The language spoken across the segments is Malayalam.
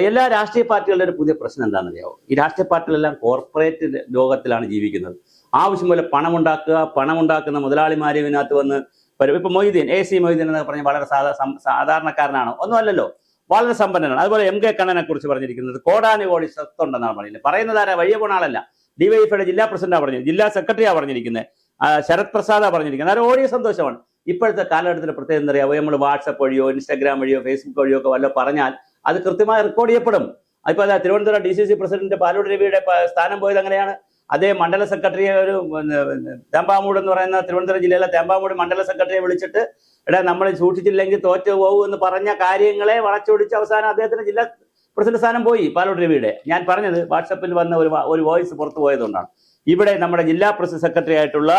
എല്ലാ രാഷ്ട്രീയ പാർട്ടികളുടെ ഒരു പുതിയ പ്രശ്നം എന്താണെന്നറിയാമോ ഈ രാഷ്ട്രീയ പാർട്ടികളെല്ലാം കോർപ്പറേറ്റ് ലോകത്തിലാണ് ജീവിക്കുന്നത്. ആവശ്യം പോലെ പണമുണ്ടാക്കുക പണമുണ്ടാക്കുന്ന മുതലാളിമാരെ ഇതിനകത്ത് വന്ന് വരും. ഇപ്പൊ മൊയ്തീൻ എ സി മൊയ്തീൻ എന്ന് പറഞ്ഞ വളരെ സാധാ സാധാരണക്കാരനാണോ. ഒന്നുമല്ലല്ലോ. വളരെ സമ്പന്നനാണ്. അതുപോലെ എം കെ കണ്ണനെ കുറിച്ച് പറഞ്ഞിരിക്കുന്നത് കോടാനുകോടി സ്വത്തുണ്ടെന്നാണ് പറയുന്നത്. പറയുന്നത് ആരാ? വലിയ പോണ ആളല്ല. ഡിവൈഎഫ്ഐയുടെ ജില്ലാ പ്രസിഡന്റാണ് പറഞ്ഞത് ജില്ലാ സെക്രട്ടറിയാണ് പറഞ്ഞിരിക്കുന്നത്. ശരത് പ്രസാദാണ് പറഞ്ഞിരിക്കുന്നത്. അത് ഓടിയ സന്തോഷമാണ്. ഇപ്പോഴത്തെ കാലഘട്ടത്തിൽ പ്രത്യേകം എന്താ അറിയാമോ നമ്മൾ വാട്സപ്പ് വഴിയോ ഇൻസ്റ്റാഗ്രാം വഴിയോ ഫേസ്ബുക്ക് വഴിയോ ഒക്കെ വല്ല പറഞ്ഞാൽ അത് കൃത്യമായി റെക്കോർഡ് ചെയ്യപ്പെടും. ഇപ്പൊ അതാ Thiruvananthapuram D C C president Palode രവിയുടെ സ്ഥാനം പോയത് അങ്ങനെയാണ് അതേ മണ്ഡല സെക്രട്ടറിയെ ഒരു തേമ്പാമൂട് എന്ന് പറയുന്ന തിരുവനന്തപുരം ജില്ലയിലെ തേമ്പാമൂട് മണ്ഡല സെക്രട്ടറിയെ വിളിച്ചിട്ട് എടാ നമ്മൾ സൂക്ഷിച്ചില്ലെങ്കിൽ തോറ്റു പോകും എന്ന് പറഞ്ഞ കാര്യങ്ങളെ വളച്ചൊടിച്ച് അവസാനം അദ്ദേഹത്തിന് ജില്ലാ പ്രസിഡന്റ് സ്ഥാനം പോയി പാലോട് രവിയുടെ. ഞാൻ പറഞ്ഞത് വാട്സപ്പിൽ വന്ന ഒരു ഒരു വോയിസ് പുറത്തു പോയതുകൊണ്ടാണ്. ഇവിടെ നമ്മുടെ ജില്ലാ പ്രസിഡന്റ് സെക്രട്ടറി ആയിട്ടുള്ള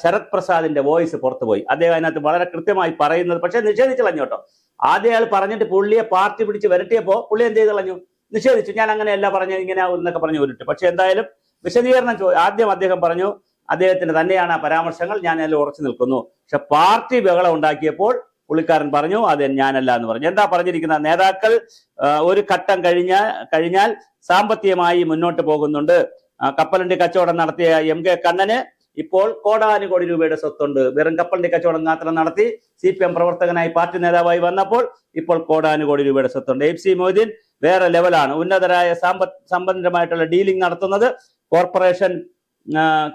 ശരത് പ്രസാദിന്റെ വോയിസ് പുറത്തുപോയി അദ്ദേഹം അതിനകത്ത് വളരെ കൃത്യമായി പറയുന്നത് പക്ഷേ നിഷേധിച്ചു കളഞ്ഞു കേട്ടോ. ആദ്യം അയാൾ പറഞ്ഞിട്ട് പുള്ളിയെ പാർട്ടി പിടിച്ച് വരട്ടിയപ്പോ പുള്ളി എന്ത് ചെയ്ത് കളഞ്ഞു? നിഷേധിച്ചു. ഞാൻ അങ്ങനെയല്ല പറഞ്ഞു ഇങ്ങനെ എന്നൊക്കെ പറഞ്ഞു ഉരുട്ട്. പക്ഷെ എന്തായാലും വിശദീകരണം ആദ്യം അദ്ദേഹം പറഞ്ഞു അദ്ദേഹത്തിന് തന്നെയാണ് ആ പരാമർശങ്ങൾ. ഞാൻ അതിൽ ഉറച്ചു നിൽക്കുന്നു. പക്ഷെ പാർട്ടി ബഹളം ഉണ്ടാക്കിയപ്പോൾ പുള്ളിക്കാരൻ പറഞ്ഞു അത് ഞാനല്ല എന്ന് പറഞ്ഞു. എന്താ പറഞ്ഞിരിക്കുന്ന? നേതാക്കൾ ഒരു ഘട്ടം കഴിഞ്ഞ കഴിഞ്ഞാൽ സാമ്പത്തികമായി മുന്നോട്ട് പോകുന്നുണ്ട്. കപ്പലിന്റെ കച്ചവടം നടത്തിയ എം കെ കണ്ണന് ഇപ്പോൾ കോടാനുകോടി രൂപയുടെ സ്വത്തുണ്ട്. വെറും കപ്പലിന്റെ കച്ചവടം മാത്രം നടത്തി സി പി എം പ്രവർത്തകനായി പാർട്ടി നേതാവായി വന്നപ്പോൾ ഇപ്പോൾ കോടാനുകോടി രൂപയുടെ സ്വത്തുണ്ട്. എഫ് സി മൊയ്തീൻ വേറെ ലെവലാണ്. ഉന്നതരായ സാമ്പ സമ്പന്നരമായിട്ടുള്ള ഡീലിംഗ് നടത്തുന്നത് കോർപ്പറേഷൻ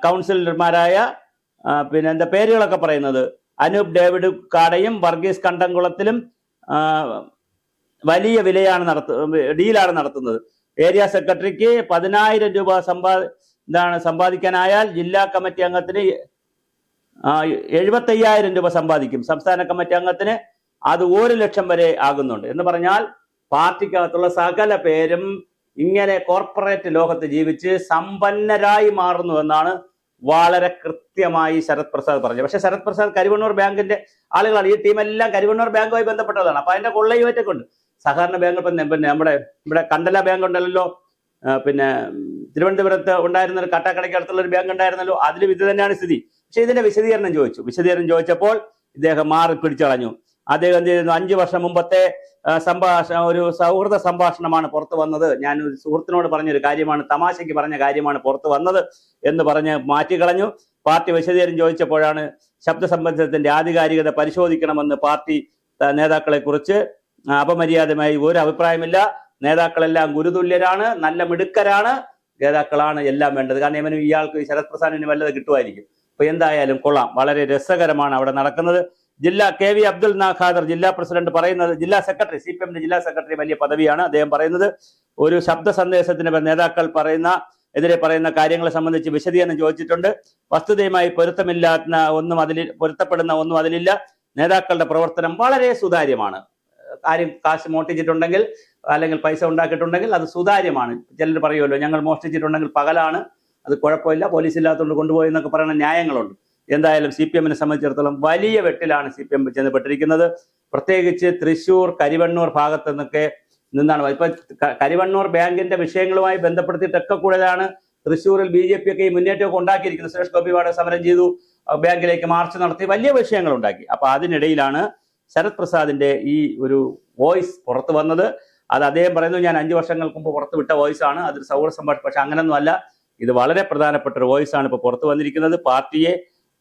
കൗൺസിലർമാരായ പിന്നെ എന്താ പേരുകളൊക്കെ പറയുന്നത്. അനൂപ് ഡേവിഡ് കാടയും വർഗീസ് കണ്ടംകുളത്തിലും വലിയ വിലയാണ് നടത്തു ഡീലാണ് നടത്തുന്നത്. ഏരിയ സെക്രട്ടറിക്ക് പതിനായിരം രൂപ സമ്പാ എന്താണ് സമ്പാദിക്കാനായാൽ ജില്ലാ കമ്മിറ്റി അംഗത്തിന് എഴുപത്തയ്യായിരം രൂപ സമ്പാദിക്കും. സംസ്ഥാന കമ്മിറ്റി അംഗത്തിന് അത് ഒരു ലക്ഷം വരെ ആകുന്നുണ്ട്. എന്ന് പറഞ്ഞാൽ പാർട്ടിക്കകത്തുള്ള സകല പേരും ഇങ്ങനെ കോർപ്പറേറ്റ് ലോകത്ത് ജീവിച്ച് സമ്പന്നരായി മാറുന്നു എന്നാണ് വളരെ കൃത്യമായി ശരത് പ്രസാദ് പറഞ്ഞത്. പക്ഷെ ശരത് പ്രസാദ് കരുവണ്ണൂർ ബാങ്കിന്റെ ആളുകളാണ്. ഈ ടീമെല്ലാം കരുവണ്ണൂർ ബാങ്കുമായി ബന്ധപ്പെട്ടതാണ്. അപ്പൊ അതിന്റെ കൊള്ളയുമായിട്ടൊക്കെ ഉണ്ട് സഹകരണ ബാങ്ക് ഇപ്പം പിന്നെ നമ്മുടെ ഇവിടെ കണ്ടല ബാങ്ക് ഉണ്ടല്ലോ പിന്നെ തിരുവനന്തപുരത്ത് ഉണ്ടായിരുന്ന ഒരു കട്ടാക്കടയ്ക്ക് അടുത്തുള്ള ഒരു ബാങ്ക് ഉണ്ടായിരുന്നല്ലോ അതിലും ഇത് തന്നെയാണ് സ്ഥിതി. പക്ഷെ ഇതിന്റെ വിശദീകരണം ചോദിച്ചു. വിശദീകരണം ചോദിച്ചപ്പോൾ ഇദ്ദേഹം മാറി പിടിച്ചളഞ്ഞു. അദ്ദേഹം എന്ത് ചെയ്യുന്നു അഞ്ചു വർഷം മുമ്പത്തെ സംഭാഷണം ഒരു സൗഹൃദ സംഭാഷണമാണ് പുറത്തു വന്നത്. ഞാൻ ഒരു സുഹൃത്തിനോട് പറഞ്ഞൊരു കാര്യമാണ് തമാശയ്ക്ക് പറഞ്ഞ കാര്യമാണ് പുറത്തു വന്നത് എന്ന് പറഞ്ഞ് മാറ്റിക്കളഞ്ഞു പാർട്ടി വിശദീകരണം ചോദിച്ചപ്പോഴാണ് ശബ്ദ സംബന്ധത്തിന്റെ ആധികാരികത പരിശോധിക്കണമെന്ന് പാർട്ടി നേതാക്കളെ കുറിച്ച് അപമര്യാദമായി ഒരു അഭിപ്രായമില്ല. നേതാക്കളെല്ലാം ഗുരുതുല്യരാണ് നല്ല മിടുക്കരാണ്. നേതാക്കളാണ് എല്ലാം വേണ്ടത്. കാരണം ഇവനും ഇയാൾക്ക് ശരത് പ്രസാദിന് വല്ലത് കിട്ടുമായിരിക്കും. അപ്പൊ എന്തായാലും കൊള്ളാം. വളരെ രസകരമാണ് അവിടെ നടക്കുന്നത്. ജില്ലാ കെ വി അബ്ദുൽ നാഖാദർ ജില്ലാ പ്രസിഡന്റ് പറയുന്നത് ജില്ലാ സെക്രട്ടറി സി പി എമ്മിന്റെ ജില്ലാ സെക്രട്ടറി വലിയ പദവിയാണ് അദ്ദേഹം പറയുന്നത്. ഒരു ശബ്ദ സന്ദേശത്തിന് നേതാക്കൾ പറയുന്ന എതിരെ പറയുന്ന കാര്യങ്ങളെ സംബന്ധിച്ച് വിശദീകരണം ചോദിച്ചിട്ടുണ്ട്. വസ്തുതയുമായി പൊരുത്തമില്ലാത്ത ഒന്നും അതിൽ പൊരുത്തപ്പെടുന്ന ഒന്നും അതിലില്ല. നേതാക്കളുടെ പ്രവർത്തനം വളരെ സുതാര്യമാണ്. കാര്യം കാശ് മോഷ്ടിച്ചിട്ടുണ്ടെങ്കിൽ അല്ലെങ്കിൽ പൈസ ഉണ്ടാക്കിയിട്ടുണ്ടെങ്കിൽ അത് സുതാര്യമാണ്. ചിലർ പറയുമല്ലോ ഞങ്ങൾ മോഷ്ടിച്ചിട്ടുണ്ടെങ്കിൽ പകലാണ്. അത് കുഴപ്പമില്ല. പോലീസ് ഇല്ലാത്തതുകൊണ്ട് കൊണ്ടുപോയി എന്നൊക്കെ പറയുന്ന ന്യായങ്ങളുണ്ട്. എന്തായാലും സി പി എമ്മിനെ സംബന്ധിച്ചിടത്തോളം വലിയ വെട്ടിലാണ് സി പി എം ചെന്നപ്പെട്ടിരിക്കുന്നത്. പ്രത്യേകിച്ച് തൃശൂർ കരിവണ്ണൂർ ഭാഗത്ത് നിന്നൊക്കെ നിന്നാണ്. ഇപ്പൊ കരിവണ്ണൂർ ബാങ്കിന്റെ വിഷയങ്ങളുമായി ബന്ധപ്പെടുത്തിയിട്ടൊക്കെ കൂടുതലാണ് തൃശ്ശൂരിൽ ബി ജെ പി ഒക്കെ ഈ മുന്നേറ്റമൊക്കെ ഉണ്ടാക്കിയിരിക്കുന്നത്. സുരേഷ് ഗോപിപാട് സമരം ചെയ്തു. ബാങ്കിലേക്ക് മാർച്ച് നടത്തി വലിയ വിഷയങ്ങൾ ഉണ്ടാക്കി അപ്പൊ അതിനിടയിലാണ് ശരത് പ്രസാദിന്റെ ഈ ഒരു വോയിസ് പുറത്തു വന്നത്. അത് അദ്ദേഹം പറയുന്നു ഞാൻ അഞ്ചു വർഷങ്ങൾക്ക് മുമ്പ് പുറത്തു വിട്ട വോയിസ് ആണ്. അതൊരു സൗഹൃദ സംഭാഷണം. പക്ഷെ അങ്ങനൊന്നും അല്ല ഇത് വളരെ പ്രധാനപ്പെട്ട ഒരു വോയിസ് ആണ് ഇപ്പൊ പുറത്തു വന്നിരിക്കുന്നത്. പാർട്ടിയെ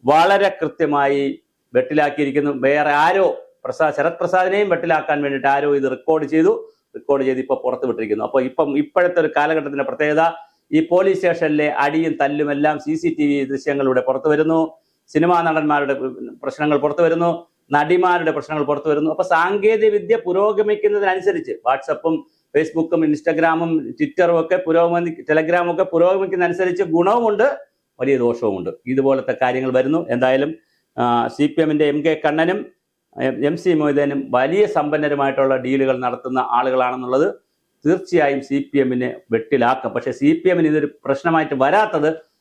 വളരെ കൃത്യമായി വെട്ടിലാക്കിയിരിക്കുന്നു. വേറെ ആരോ പ്രസാദ് ശരത് പ്രസാദിനെയും വെട്ടിലാക്കാൻ വേണ്ടിയിട്ട് ആരോ ഇത് റെക്കോർഡ് ചെയ്തു. റെക്കോർഡ് ചെയ്ത് ഇപ്പൊ പുറത്തു വിട്ടിരിക്കുന്നു. അപ്പൊ ഇപ്പം ഇപ്പോഴത്തെ ഒരു കാലഘട്ടത്തിന്റെ പ്രത്യേകത ഈ പോലീസ് സ്റ്റേഷനിലെ അടിയും തല്ലും എല്ലാം സി സി ടി വി ദൃശ്യങ്ങളിലൂടെ പുറത്തു വരുന്നു. സിനിമാ നടന്മാരുടെ പ്രശ്നങ്ങൾ പുറത്തു വരുന്നു. നടിമാരുടെ പ്രശ്നങ്ങൾ പുറത്തു വരുന്നു. അപ്പൊ സാങ്കേതിക വിദ്യ പുരോഗമിക്കുന്നതിനനുസരിച്ച് വാട്സപ്പും ഫേസ്ബുക്കും ഇൻസ്റ്റാഗ്രാമും ട്വിറ്ററും ഒക്കെ പുരോഗമി ടെലഗ്രാമും ഒക്കെ പുരോഗമിക്കുന്നതനുസരിച്ച് ഗുണവുമുണ്ട് വലിയ ദോഷവുമുണ്ട്. ഇതുപോലത്തെ കാര്യങ്ങൾ വരുന്നു. എന്തായാലും സി പി എമ്മിന്റെ എം കെ കണ്ണനും എം- സി മൊയ്തേനും വലിയ സമ്പന്നരുമായിട്ടുള്ള ഡീലുകൾ നടത്തുന്ന ആളുകളാണെന്നുള്ളത് തീർച്ചയായും സി പി എമ്മിനെ വെട്ടിലാക്കും. പക്ഷെ സി പി എമ്മിന് ഇതൊരു പ്രശ്നമായിട്ട് വരാത്തത്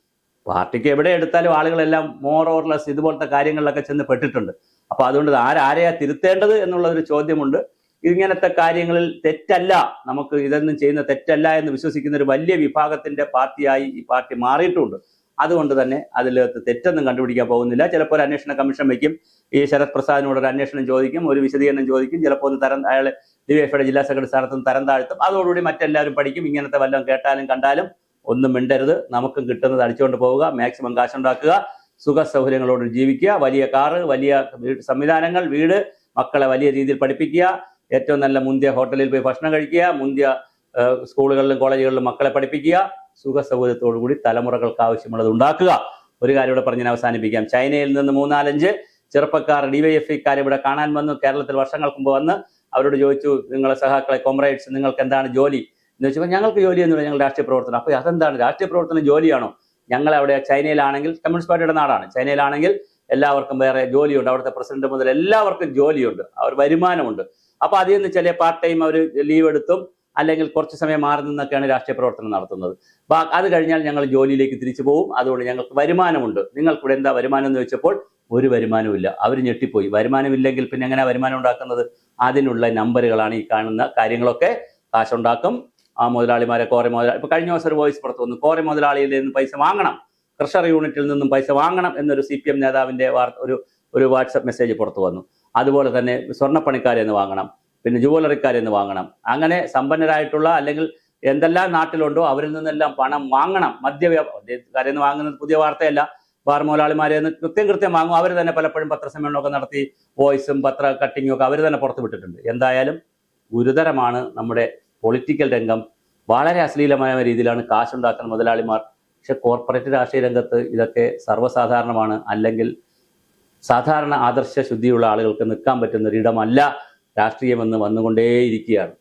പാർട്ടിക്ക് എവിടെ എടുത്താലും ആളുകളെല്ലാം മോർ ഓർലെസ് ഇതുപോലത്തെ കാര്യങ്ങളിലൊക്കെ ചെന്ന് പെട്ടിട്ടുണ്ട്. അപ്പൊ അതുകൊണ്ട് ആരാരെയാ തിരുത്തേണ്ടത് എന്നുള്ള ഒരു ചോദ്യമുണ്ട്. ഇങ്ങനത്തെ കാര്യങ്ങളിൽ തെറ്റല്ല. നമുക്ക് ഇതൊന്നും ചെയ്യുന്ന തെറ്റല്ല എന്ന് വിശ്വസിക്കുന്ന ഒരു വലിയ വിഭാഗത്തിന്റെ പാർട്ടിയായി ഈ പാർട്ടി മാറിയിട്ടുണ്ട്. അതുകൊണ്ട് തന്നെ അതിൽ തെറ്റൊന്നും കണ്ടുപിടിക്കാൻ പോകുന്നില്ല. ചിലപ്പോൾ ഒരു അന്വേഷണ കമ്മീഷൻ വയ്ക്കും. ഈ ശരത് പ്രസാദിനോട് ഒരു അന്വേഷണം ചോദിക്കും. ഒരു വിശദീകരണം ചോദിക്കും. ചിലപ്പോൾ ഒന്ന് തരം അയാളെ ഡിവൈഎഫ്ഐയുടെ ജില്ലാ സെക്രട്ടറി സ്ഥാനത്ത് തരം താഴ്ത്തും. അതോടുകൂടി മറ്റെല്ലാവരും പഠിക്കും. ഇങ്ങനത്തെ വല്ലതും കേട്ടാലും കണ്ടാലും ഒന്നും മിണ്ടരുത്. നമുക്കും കിട്ടുന്നത് അടിച്ചുകൊണ്ട് പോവുക. മാക്സിമം കാശുണ്ടാക്കുക. സുഖ സൗകര്യങ്ങളോട് ജീവിക്കുക. വലിയ കാറ് വലിയ സംവിധാനങ്ങൾ വീട് മക്കളെ വലിയ രീതിയിൽ പഠിപ്പിക്കുക. ഏറ്റവും നല്ല മുന്തിയ ഹോട്ടലിൽ പോയി ഭക്ഷണം കഴിക്കുക. മുന്തിയ സ്കൂളുകളിലും കോളേജുകളിലും മക്കളെ പഠിപ്പിക്കുക. സുഖ സൗകര്യത്തോടുകൂടി തലമുറകൾക്ക് ആവശ്യമുള്ളത് ഉണ്ടാക്കുക. ഒരു കാര്യം ഇവിടെ പറഞ്ഞ് അവസാനിപ്പിക്കാം. ചൈനയിൽ നിന്ന് മൂന്നാലഞ്ച് ചെറുപ്പക്കാർ ഡിവൈഎഫ്ഐക്കാർ ഇവിടെ കാണാൻ വന്നു. കേരളത്തിൽ വർഷങ്ങൾക്ക് മുമ്പ് വന്ന് അവരോട് ചോദിച്ചു നിങ്ങളെ സഹാക്കളെ കോമ്രേഡ്സ് നിങ്ങൾക്ക് എന്താണ് ജോലി? എന്ന് ചോദിച്ചപ്പോൾ ഞങ്ങൾക്ക് ജോലി എന്ന് പറഞ്ഞാൽ ഞങ്ങൾ രാഷ്ട്രീയ പ്രവർത്തനം. അപ്പോൾ അതെന്താണ്? രാഷ്ട്രീയ പ്രവർത്തനം ജോലിയാണോ? ഞങ്ങൾ അവിടെ ചൈനയിലാണെങ്കിൽ കമ്മ്യൂണിസ്റ്റ് പാർട്ടിയുടെ നാടാണ്. ചൈനയിലാണെങ്കിൽ എല്ലാവർക്കും വേറെ ജോലിയുണ്ട്. അവിടുത്തെ പ്രസിഡന്റ് മുതൽ എല്ലാവർക്കും ജോലിയുണ്ട്. അവർ വരുമാനമുണ്ട്. അപ്പൊ അതിൽ നിന്ന് ചില പാർട്ട് ടൈം അവർ ലീവ് എടുത്തും അല്ലെങ്കിൽ കുറച്ച് സമയം മാറി നിന്നൊക്കെയാണ് രാഷ്ട്രീയ പ്രവർത്തനം നടത്തുന്നത്. അത് കഴിഞ്ഞാൽ ഞങ്ങൾ ജോലിയിലേക്ക് തിരിച്ചു പോകും അതുകൊണ്ട് ഞങ്ങൾക്ക് വരുമാനമുണ്ട്. നിങ്ങൾക്കിവിടെ എന്താ വരുമാനം എന്ന് വെച്ചപ്പോൾ ഒരു വരുമാനവും ഇല്ല. അവർ ഞെട്ടിപ്പോയി. വരുമാനമില്ലെങ്കിൽ പിന്നെ എങ്ങനെ വരുമാനം ഉണ്ടാക്കുന്നത്? അതിനുള്ള നമ്പറുകളാണ് ഈ കാണുന്ന കാര്യങ്ങളൊക്കെ കാശുണ്ടാക്കും. ആ മുതലാളിമാരെ കോറെ മുതലാളി ഇപ്പൊ കഴിഞ്ഞ ദിവസം ഒരു വോയിസ് പുറത്തു വന്നു. കോറെ മുതലാളിയിൽ നിന്ന് പൈസ വാങ്ങണം. ക്രഷർ യൂണിറ്റിൽ നിന്നും പൈസ വാങ്ങണം എന്നൊരു സി പി എം നേതാവിന്റെ വാർത്ത ഒരു ഒരു വാട്സപ്പ് മെസ്സേജ് പുറത്തു വന്നു. അതുപോലെ തന്നെ സ്വർണപ്പണിക്കാരെ നിന്ന് വാങ്ങണം. പിന്നെ ജുവലറിക്കാരെ നിന്ന് വാങ്ങണം. അങ്ങനെ സമ്പന്നരായിട്ടുള്ള അല്ലെങ്കിൽ എന്തെല്ലാം നാട്ടിലുണ്ടോ അവരിൽ നിന്നെല്ലാം പണം വാങ്ങണം. മദ്യവ്യാപാരത്തിൽ നിന്ന് വാങ്ങുന്നത് പുതിയ വാർത്തയല്ല. ബാർ മുതലാളിമാരെ നിന്ന് കൃത്യം കൃത്യം വാങ്ങും. അവർ തന്നെ പലപ്പോഴും പത്രസമ്മേളനമൊക്കെ നടത്തി വോയിസും പത്ര കട്ടിങ്ങും ഒക്കെ അവർ തന്നെ പുറത്തു വിട്ടിട്ടുണ്ട്. എന്തായാലും ഗുരുതരമാണ് നമ്മുടെ പൊളിറ്റിക്കൽ രംഗം വളരെ അശ്ലീലമായ രീതിയിലാണ് കാശുണ്ടാക്കുന്ന മുതലാളിമാർ. പക്ഷെ കോർപ്പറേറ്റ് രാഷ്ട്രീയ രംഗത്ത് ഇതൊക്കെ സർവസാധാരണമാണ്. അല്ലെങ്കിൽ സാധാരണ ആദർശ ശുദ്ധിയുള്ള ആളുകൾക്ക് നിൽക്കാൻ പറ്റുന്ന ഒരിടമല്ല രാഷ്ട്രീയമെന്ന് വന്നുകൊണ്ടേയിരിക്കുകയാണ്.